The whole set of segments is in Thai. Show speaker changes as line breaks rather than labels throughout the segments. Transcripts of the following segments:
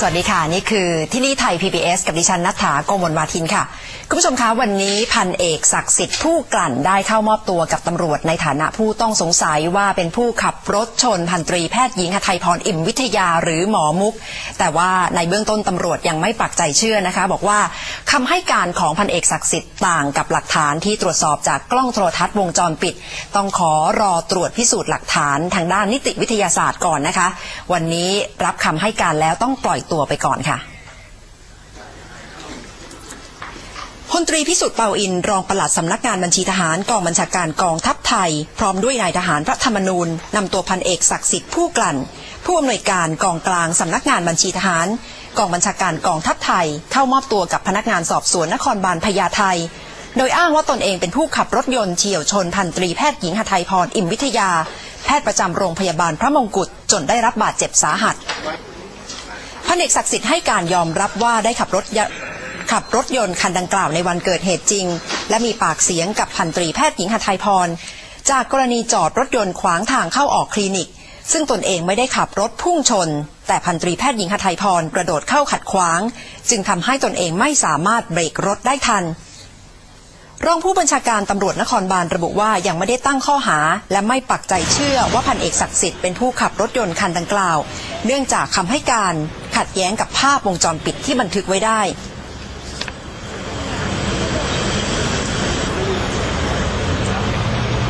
สวัสดีค่ะ นี่คือที่นี่ไทย PBS กับดิฉันนัฐาโกมลวาทินค่ะ คุณผู้ชมคะวันนี้พันเอกศักดิ์สิทธิ์ผู้กลั่นได้เข้ามอบตัวกับตำรวจในฐานะผู้ต้องสงสัยว่าเป็นผู้ขับรถชนพันตรีแพทย์หญิงหทัยพรอิ่มวิทยาหรือหมอมุก แต่ว่าในเบื้องต้นตำรวจยังไม่ปักใจเชื่อนะคะ บอกว่าคำให้การของพันเอกศักดิ์สิทธิ์ต่างกับหลักฐานที่ตรวจสอบจากกล้องโทรทัศน์วงจรปิด ต้องขอรอตรวจพิสูจน์หลักฐานทางด้านนิติวิทยาศาสตร์ก่อนนะคะ วันนี้รับคำให้การแล้วต้องปล่อยตัวไปก่อนค่ะพลตรีพิสุทธิ์เปาอิน รองปลัดสำนักงานบัญชีทหารกองบัญชาการกองทัพไทย พร้อมด้วยนายทหารพระธรรมนูญนำตัวพันเอกศักดิ์สิทธิ์ผู้กลั่น ผู้อำนวยการกองกลางสำนักงานบัญชีทหาร กองบัญชาการกองทัพไทย เข้ามอบตัวกับพนักงานสอบสวนนครบาลพญาไทโดยอ้างว่าตนเองเป็นผู้ขับรถยนต์เฉี่ยวชนพันตรีแพทย์หญิงหทัยพร อิ่มวิทยา แพทย์ประจำโรงพยาบาลพระมงกุฎจนได้รับบาดเจ็บสาหัส พันเอกศักดิ์สิทธิ์ให้การยอมรับว่าได้ขับรถยขับรถยนต์คันดังกล่าวในวันเกิดเหตุจริง และมีปากเสียงกับพันตรีแพทย์หญิงหทัยพร จากกรณีจอดรถยนต์ขวางทางเข้าออกคลินิก ซึ่งตนเองไม่ได้ขับรถพุ่งชน แต่พันตรีแพทย์หญิงหทัยพรกระโดดเข้าขัดขวาง จึงทำให้ตนเองไม่สามารถเบรกรถได้ทันรองผู้บัญชาการตำรวจนครบาลระบุว่ายังไม่ได้ตั้งข้อหา และไม่ปักใจเชื่อว่าพันเอกศักดิ์สิทธิ์เป็นผู้ขับรถยนต์คันดังกล่าว เนื่องจากคำให้การ ขัดแย้งกับภาพวงจรปิดที่บันทึกไว้ได้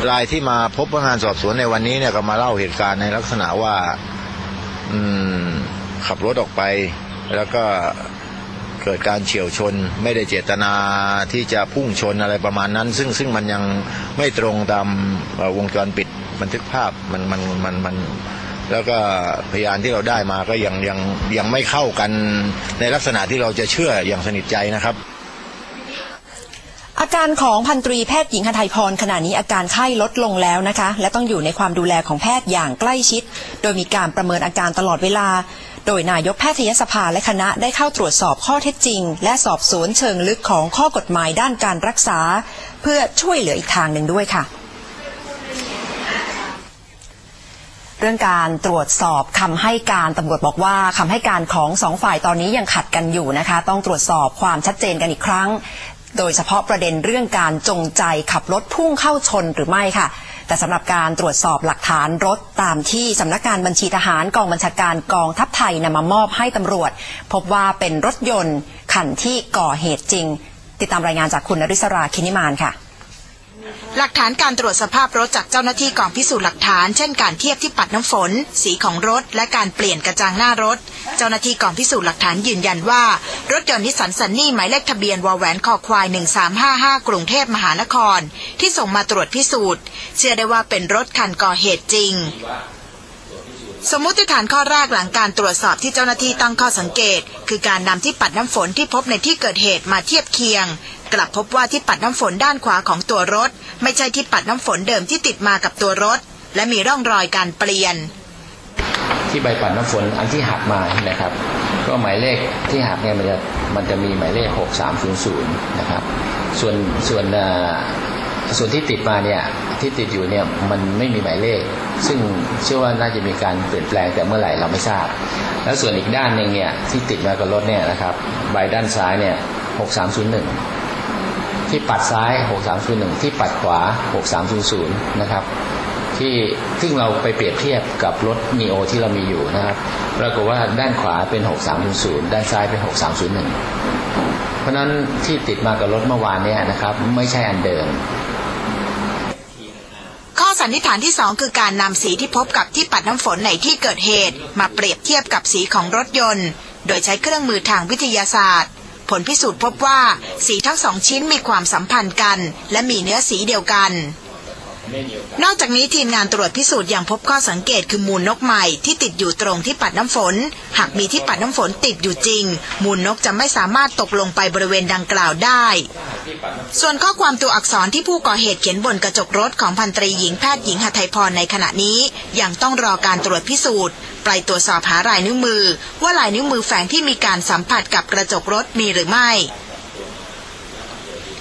รายที่มาพบพนักงานสอบสวนในวันนี้เนี่ยก็มาเล่าเหตุการณ์ในลักษณะว่าอืมขับรถออกไป แล้วก็เกิดการเฉียวชน ไม่ได้เจตนาที่จะพุ่งชนอะไรประมาณนั้น ซึ่งซึ่งมันยังไม่ตรงตามวงจรปิดบันทึกภาพมันมันมันมัน แล้วก็พยานที่เราได้มาก็ยังยังยังไม่เข้ากันในลักษณะที่เราจะเชื่ออย่างสนิทใจนะครับ
อาการของพันตรีแพทย์หญิงหทัยพรขณะนี้อาการไข้ลดลงแล้วนะคะ และต้องอยู่ในความดูแลของแพทย์อย่างใกล้ชิด โดยมีการประเมินอาการตลอดเวลา โดยนายกแพทยสภาและคณะได้เข้าตรวจสอบข้อเท็จจริง และสอบสวนเชิงลึกของข้อกฎหมายด้านการรักษา เพื่อช่วยเหลืออีกทางหนึ่งด้วยค่ะ เรื่องการตรวจสอบคำให้การตำรวจบอกว่าคำให้การของสองฝ่ายตอนนี้ยังขัดกันอยู่นะคะ ต้องตรวจสอบความชัดเจนกันอีกครั้ง โดยเฉพาะประเด็นเรื่องการจงใจขับรถพุ่งเข้าชนหรือไม่ค่ะ แต่สำหรับการตรวจสอบหลักฐานรถตามที่สำนักงานบัญชีทหารกองบัญชาการกองทัพไทยนำมามอบให้ตำรวจ พบว่าเป็นรถยนต์คันที่ก่อเหตุจริง ติดตามรายงานจากคุณนริศราคินิมานค่ะ
หลักฐานการตรวจสภาพรถจากเจ้าหน้าที่กองพิสูจน์หลักฐาน เช่นการเทียบที่ปัดน้ำฝน สีของรถ และการเปลี่ยนกระจังหน้ารถ เจ้าหน้าที่กองพิสูจน์หลักฐานยืนยันว่า รถยนต์นิสสันซันนี่หมายเลขทะเบียนวอแหวนคอควาย 1355 กรุงเทพมหานคร ที่ส่งมาตรวจพิสูจน์ เชื่อได้ว่าเป็นรถคันก่อเหตุจริง สมมติฐานข้อแรกหลังการตรวจสอบที่เจ้าหน้าที่ตั้งข้อสังเกต คือการนำที่ปัดน้ำฝนที่พบในที่เกิดเหตุมาเทียบเคียง กลับพบว่าที่ปัดน้ำฝนด้านขวาของตัวรถ ไม่ใช่ที่ปัดน้ำฝนเดิมที่ติดมากับตัวรถ และมีร่องรอยการเปลี่ยน
ที่ใบปัดน้ำฝนอันที่หักมานะครับ ก็หมายเลขที่หักเนี่ยมันจะมันจะมีหมายเลข 6300นะครับส่วนส่วน ส่วนที่ติดมาเนี่ยที่ติดอยู่เนี่ยมันไม่มีหมายเลข ซึ่งเชื่อว่าน่าจะมีการเปลี่ยนแปลงแต่เมื่อไหร่เราไม่ทราบ แล้วส่วนอีกด้านหนึ่งเนี่ยที่ติดมากับรถเนี่ยนะครับใบด้านซ้ายเนี่ย6301ที่ปัดซ้าย 6301 ที่ปัดขวา 6300 นะครับ ที่ซึ่งเราไปเปรียบเทียบกับรถ n ีโอที่เรามีอยู่นะครับปรากฏว่าด้านขวาเป็น 6300 ด้านซ้ายเป็น 6301 ราะนั้นที่ติดมากับรถเมื่อวานเนี่ยนะครับ ไม่ใช่อันเดิม
ข้อสันนิษฐานที่สองคือการนำสีที่พบกับที่ปัดน้ำฝนในที่เกิดเหตุ มาเปรียบเทียบกับสีของรถยนต์ โดยใช้เครื่องมือทางวิทยาศาสตร์ ผลพิสูจน์พบว่าสีทั้งสองชิ้นมีความสัมพันธ์กัน และมีเนื้อสีเดียวกัน นอกจากนี้ทีมงานตรวจพิสูจน์ยังพบข้อสังเกตคือมูลนกใหม่ที่ติดอยู่ตรงที่ปัดน้ำฝน หากมีที่ปัดน้ำฝนติดอยู่จริง มูลนกจะไม่สามารถตกลงไปบริเวณดังกล่าวได้ ส่วนข้อความตัวอักษรที่ผู้ก่อเหตุเขียนบนกระจกรถของพันตรีหญิงแพทย์หญิงหทัยพรในขณะนี้ยังต้องรอการตรวจพิสูจน์ไปตรวจสอบหาลายนิ้วมือ ว่าลายนิ้วมือแฝงที่มีการสัมผัสกับกระจกรถมีหรือไม่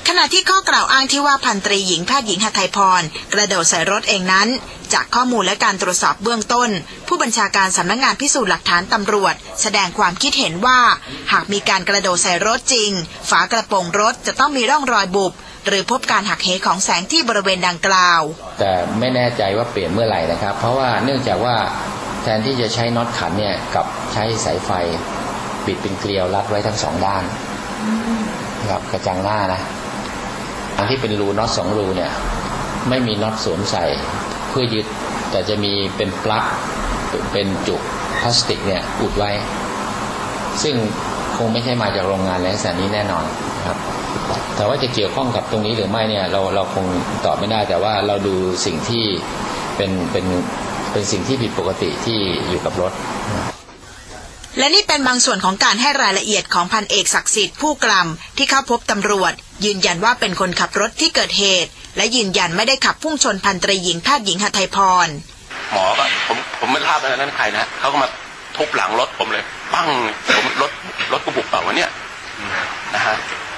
ขณะที่ข้อกล่าวอ้างที่ว่าพันตรีหญิงแพทย์หญิงหทัยพร กระโดดใส่รถเองนั้น จากข้อมูลและการตรวจสอบเบื้องต้น ผู้บัญชาการสำนักงงานพิสูจน์หลักฐานตำรวจ แสดงความคิดเห็นว่า หากมีการกระโดดใส่รถจริง ฝากระโปรงรถจะต้องมีร่องรอยบุบหรือพบการหักเหของแสงที่บริเวณดังกล่าว
แต่ไม่แน่ใจว่าเปลี่ยนเมื่อไหร่นะครับ เพราะว่าเนื่องจากว่าแทนที่จะใช้น็อตขันเนี่ยกับใช้สายไฟปิดเป็นเกลียวรัดไว้ทั้งสองด้านนะครับกระจังหน้านะ อันที่เป็นรูน็อตสองรูเนี่ยไม่มีน็อตสวมใส่เพื่อยึด แต่จะมีเป็นปลั๊กเป็นจุกพลาสติกเนี่ยอุดไว้ ซึ่งคงไม่ใช่มาจากโรงงานในลักษณะนี้แน่นอนครับแต่ว่าจะเกี่ยวข้องกับตรงนี้หรือไม่เนี่ยเราเราคงตอบไม่ได้ แต่ว่าเราดูสิ่งที่เป็นเป็นเป็นสิ่งที่ผิดปกติที่อยู่กับรถ
และนี่เป็นบางส่วนของการให้รายละเอียดของพันเอกศักดิ์สิทธิ์ผู้กลำที่เข้าพบตำรวจ ยืนยันว่าเป็นคนขับรถที่เกิดเหตุ และยืนยันไม่ได้ขับพุ่งชนพันตรีหญิงแพทย์หญิงหทัยพร
หมอก็ผมผมไม่ทราบนะนั้นใครนะเขาก็มาทุบหลังรถผมเลยปั้งผมรถรถกูบุกเปล่าวะเนี่ยนะฮะ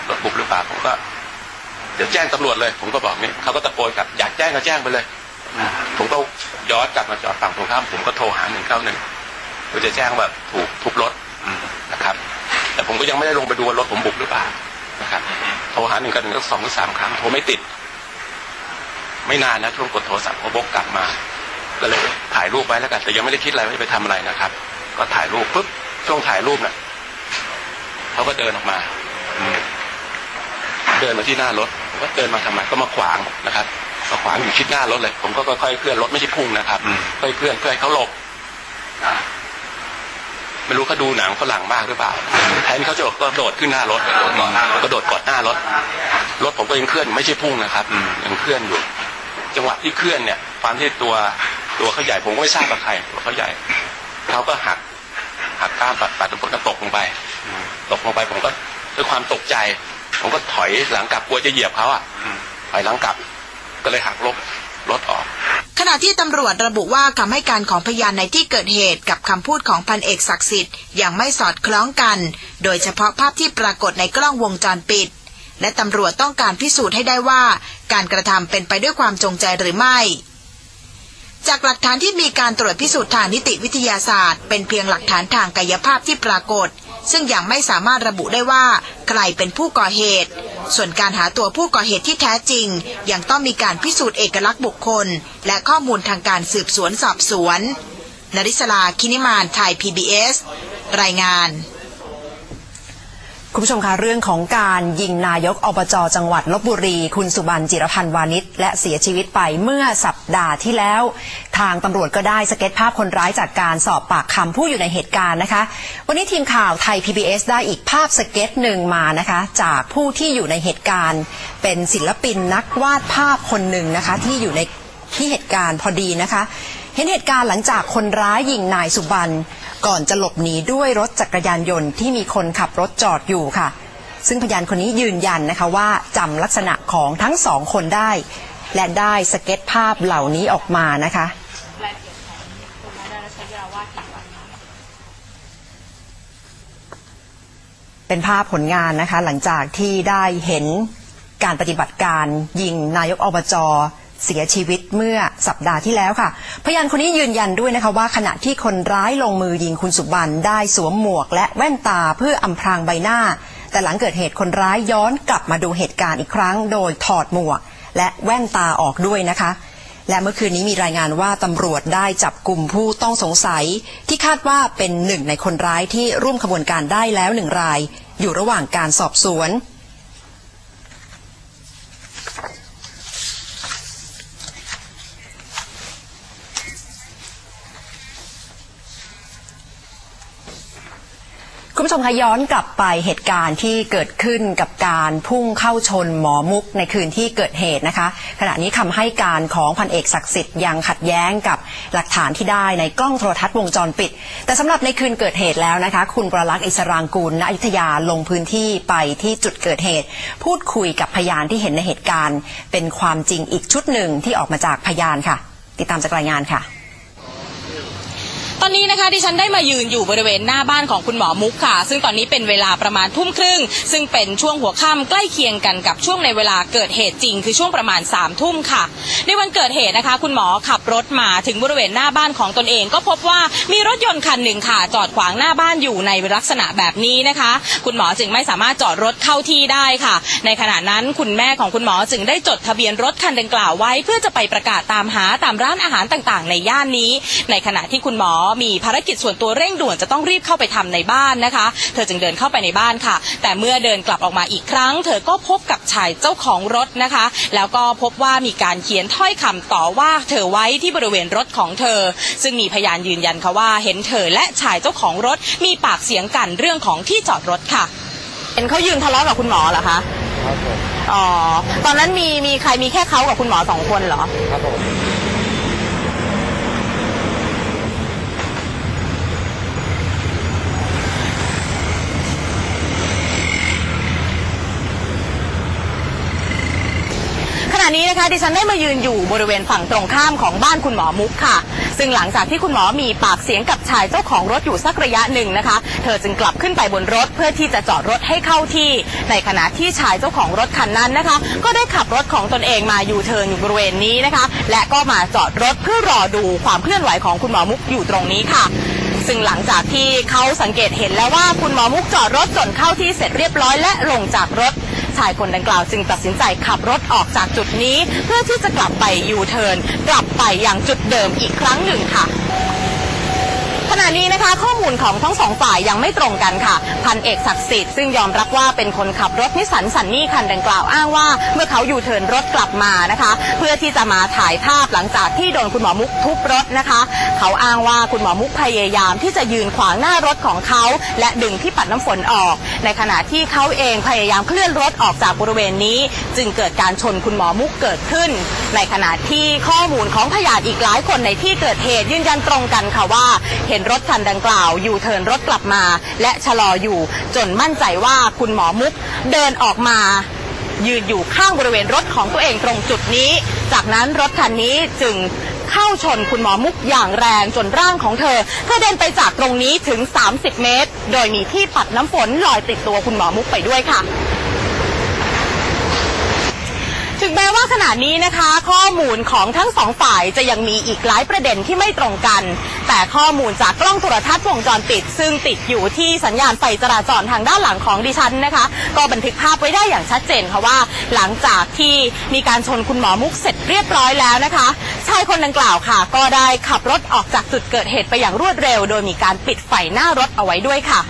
รถบุกหรือเปล่าผมก็ เดี๋ยวแจ้งตำรวจเลย ผมก็บอกนี่เขาก็ตะโกนกลับอยากแจ้งก็แจ้งไปเลยผมก็ย้อนกลับมาจอดฝั่งตรงข้าม ผมก็โทรหาหนึ่งเก้าหนึ่งเพื่อจะแจ้งว่าถูกทุบรถนะครับ แต่ผมก็ยังไม่ได้ลงไปดูว่ารถผมบุกหรือเปล่านะครับ รหาหนึ่งกับหนึ่งก็สองหรือสามครั้งโทรไม่ติด ไม่นานนะช่วงกดโทรศัพท์เขาบกกลับมา ก็เลยถ่ายรูปไว้แล้วกัน แต่ยังไม่ได้คิดอะไรว่าจะไปทำอะไรนะครับ ก็ถ่ายรูปปุ๊บช่วงถ่ายรูปน่ะเขาก็เดินออกมาเดินมาที่หน้ารถผมก็เดินมาทำไมก็มาขวางนะครับมาขวางอยู่ชิดหน้ารถเลย ผมก็ค่อยๆเคลื่อนรถไม่ใช่พุ่งนะครับค่อยๆเคลื่อนเพื่อให้เขาหลบ ไม่รู้เขาดูหนังฝรั่งมากหรือเปล่าแทนเขาจะกระโดดขึ้นหน้ารถกระโดดกอดหน้ารถ รถผมก็ยังเคลื่อนไม่ใช่พุ่งนะครับยังเคลื่อนอยู่ จังหวะที่เคลื่อนเนี่ยความที่ตัวตัวเขาใหญ่ผมก็ไม่ทราบว่าใครตัวเขาใหญ่เขาก็หักหักข้ามปัดปัดทุกคนก็ตกลงไป ตกลงไปผมก็ด้วยความตกใจ ผมก็ถอยหลังกลับกลัวจะเหยียบเขาอะถอยหลังกลับ ก็เลยหักลบรถออก
ณะที่ตำรวจระบุว่าคำให้การของพยานในที่เกิดเหตุกับคำพูดของพันเอกศักดิ์สิทธิ์ยังไม่สอดคล้องกัน โดยเฉพาะภาพที่ปรากฏในกล้องวงจรปิด และตำรวจต้องการพิสูจน์ให้ได้ว่า การกระทำเป็นไปด้วยความจงใจหรือไม่จากหลักฐานที่มีการตรวจพิสูจน์ทางนิติวิทยาศาสตร์ เป็นเพียงหลักฐานทางกายภาพที่ปรากฏ ซึ่งยังไม่สามารถระบุได้ว่าใครเป็นผู้ก่อเหตุ ส่วนการหาตัวผู้ก่อเหตุที่แท้จริง ยังต้องมีการพิสูจน์เอกลักษณ์บุคคล และข้อมูลทางการสืบสวนสอบสวนนริศลาคินิมานไทย PBS รายงาน
คุณผู้ชมคะเรื่องของการยิงนายกอบจจังหวัดลบบุรี คุณสุบรรณจิรพันธ์วานิชและเสียชีวิตไปเมื่อสัปดาห์ที่แล้ว ทางตำรวจก็ได้สเก็ตภาพคนร้ายจากการสอบปากคำผู้อยู่ในเหตุการณ์นะคะ วันนี้ทีมข่าวไทย PBS ได้อีกภาพสเก็ตหนึ่งมานะคะ จากผู้ที่อยู่ในเหตุการณ์ เป็นศิลปินนักวาดภาพคนหนึ่งนะคะ ที่อยู่ในที่เหตุการณ์พอดีนะคะ เห็นเหตุการณ์หลังจากคนร้ายยิงนายสุบรรณ ก่อนจะหลบหนีด้วยรถจักรยานยนต์ที่มีคนขับรถจอดอยู่ค่ะ ซึ่งพยานคนนี้ยืนยันนะคะว่าจำลักษณะของทั้งสองคนได้ และได้สเก็ตภาพเหล่านี้ออกมานะคะเป็นภาพผลงานนะคะ หลังจากที่ได้เห็นการปฏิบัติการยิงนายกอบจ เสียชีวิตเมื่อสัปดาห์ที่แล้วค่ะ พยานคนนี้ยืนยันด้วยนะคะว่าขณะที่คนร้ายลงมือยิงคุณสุบรรณได้สวมหมวกและแว่นตาเพื่ออำพรางใบหน้า แต่หลังเกิดเหตุคนร้ายย้อนกลับมาดูเหตุการณ์อีกครั้ง โดยถอดหมวก และแว่นตาออกด้วยนะคะ และเมื่อคืนนี้มีรายงานว่าตำรวจได้จับกลุ่มผู้ต้องสงสัย ที่คาดว่าเป็นหนึ่งในคนร้ายที่ร่วมขบวนการได้แล้วหนึ่งราย อยู่ระหว่างการสอบสวน ผู้ชมคะย้อนกลับไปเหตุการณ์ที่เกิดขึ้นกับการพุ่งเข้าชนหมอมุกในคืนที่เกิดเหตุนะคะ ขณะนี้คำให้การของพันเอกศักดิ์สิทธิ์ยังขัดแย้งกับหลักฐานที่ได้ในกล้องโทรทัศน์วงจรปิด แต่สำหรับในคืนเกิดเหตุแล้วนะคะ คุณประลักษ์อิสรางกูลณอยุธยาลงพื้นที่ไปที่จุดเกิดเหตุ พูดคุยกับพยานที่เห็นในเหตุการณ์ เป็นความจริงอีกชุดหนึ่งที่ออกมาจากพยานค่ะ ติดตามจากรายงานค่ะ
ตอนนี้นะคะดิฉันได้มายืนอยู่บริเวณหน้าบ้านของคุณหมอมุกค่ะ ซึ่งตอนนี้เป็นเวลาประมาณทุ่มครึ่ง ซึ่งเป็นช่วงหัวค่ำใกล้เคียงกันกับช่วงในเวลาเกิดเหตุจริง คือช่วงประมาณ3ามทุ่มค่ะ ในวันเกิดเหตุนะคะ คุณหมอขับรถมาถึงบริเวณหน้าบ้านของตนเอง ก็พบว่ามีรถยนต์คันหนึ่งค่ะ จอดขวางหน้าบ้านอยู่ในลักษณะแบบนี้นะคะ คุณหมอจึงไม่สามารถจอดรถเข้าที่ได้ค่ะ ในขณะนั้นคุณแม่ของคุณหมอจึงได้จดทะเบียนรถคันดังกล่าวไว้ เพื่อจะไปประกาศตามหาตามร้านอาหารต่างๆ ในย่านนี้ ในขณะที่คุณหมอมีภารกิจส่วนตัวเร่งด่วนจะต้องรีบเข้าไปทำในบ้านนะคะ เธอจึงเดินเข้าไปในบ้านค่ะ แต่เมื่อเดินกลับออกมาอีกครั้ง เธอก็พบกับชายเจ้าของรถนะคะ แล้วก็พบว่ามีการเขียนถ้อยคำต่อว่าเธอไว้ที่บริเวณรถของเธอ ซึ่งมีพยานยืนยันค่ะว่า เห็นเธอและชายเจ้าของรถมีปากเสียงกันเรื่องของที่จอดรถค่ะ เห็นเขายืนทะเลาะกับคุณหมอเหรอคะ
ครับผม
อ๋อตอนนั้นมีมีใครมีแค่เขากับคุณหมอสองคนเหรอ
ครับผม
ณะนี้นะคะดิฉันได้มายืนอยู่บริเวณฝั่งตรงข้ามของบ้านคุณหมอมุกค่ะ ซึ่งหลังจากที่คุณหมอมีปากเสียงกับชายเจ้าของรถอยู่สักระยะหนึ่งนะคะ เธอจึงกลับขึ้นไปบนรถเพื่อที่จะจอดรถให้เข้าที่ ในขณะที่ชายเจ้าของรถคันนั้นนะคะ ก็ได้ขับรถของตนเองมาอยู่เทินอยู่บริเวณนี้นะคะ และก็มาจอดรถเพื่อรอดูความเคลื่อนไหวของคุณหมอมุกอยู่ตรงนี้ค่ะซึ่งหลังจากที่เขาสังเกตเห็นแล้วว่าคุณหมอมุกจอดรถจนเข้าที่เสร็จเรียบร้อยและลงจากรถ ชายคนดังกล่าวจึงตัดสินใจขับรถออกจากจุดนี้ เพื่อที่จะกลับไปยูเทิร์นกลับไปยังจุดเดิมอีกครั้งหนึ่งค่ะ ณะนี้นะคะข้อมูลของทั้งสองฝ่ายยังไม่ตรงกันค่ะ พันเอกศักดิ์สิทธิ์ซึ่งยอมรับว่าเป็นคนขับรถนิสสันสันนี่คันดังกล่าวอ้างว่า เมื่อเขาอยู่เทินรถกลับมานะคะ เพื่อที่จะมาถ่ายภาพหลังจากที่โดนคุณหมอมุกทุบรถนะคะ เขาอ้างว่าคุณหมอมุกพยายามที่จะยืนขวางหน้ารถของเขา และดึงที่ปัดน้ำฝนออก ในขณะที่เขาเองพยายามเคลื่อนรถออกจากบริเวณนี้ จึงเกิดการชนคุณหมอมุกเกิดขึ้น ในขณะที่ข้อมูลของพยานอีกหลายคนในที่เกิดเหตุยืนยันตรงกันค่ะว่าเห็นรถคันดังกล่าว อยู่เทินรถกลับมา และชะลออยู่จนมั่นใจว่าคุณหมอมุกเดินออกมา ยืนอยู่ข้างบริเวณรถของตัวเองตรงจุดนี้ จากนั้นรถคันนี้จึงเข้าชนคุณหมอมุกอย่างแรงจนร่างของเธอกระเด็นไปจากตรงนี้ถึง 30 เมตร โดยมีที่ปัดน้ำฝนลอยติดตัวคุณหมอมุกไปด้วยค่ะ ถึงแม้ว่า ขณะนี้นะคะ ข้อมูลของทั้งสองฝ่ายจะยังมีอีกหลายประเด็นที่ไม่ตรงกัน แต่ข้อมูลจากกล้องโทรทัศน์วงจรปิด ซึ่งติดอยู่ที่สัญญาณไฟจราจรทางด้านหลังของดิฉันนะคะ ก็บันทึกภาพไว้ได้อย่างชัดเจนค่ะว่า หลังจากที่มีการชนคุณหมอมุกเสร็จเรียบร้อยแล้วนะคะ ชายคนดังกล่าวค่ะ ก็ได้ขับรถออกจากจุดเกิดเหตุไปอย่างรวดเร็ว โดยมีการปิดไฟหน้ารถเอาไว้ด้วยค่ะ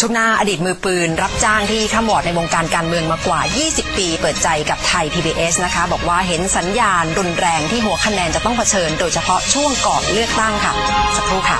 ช่วงหน้าอดีตมือปืน รับจ้างที่ข้ามวอดในวงการการเมืองมากว่า 20 ปี เปิดใจกับไทย PBS นะคะ บอกว่าเห็นสัญญาณรุนแรงที่หัวคะแนนจะต้องเผชิญ โดยเฉพาะช่วงก่อนเลือกตั้งค่ะ สักครู่ค่ะ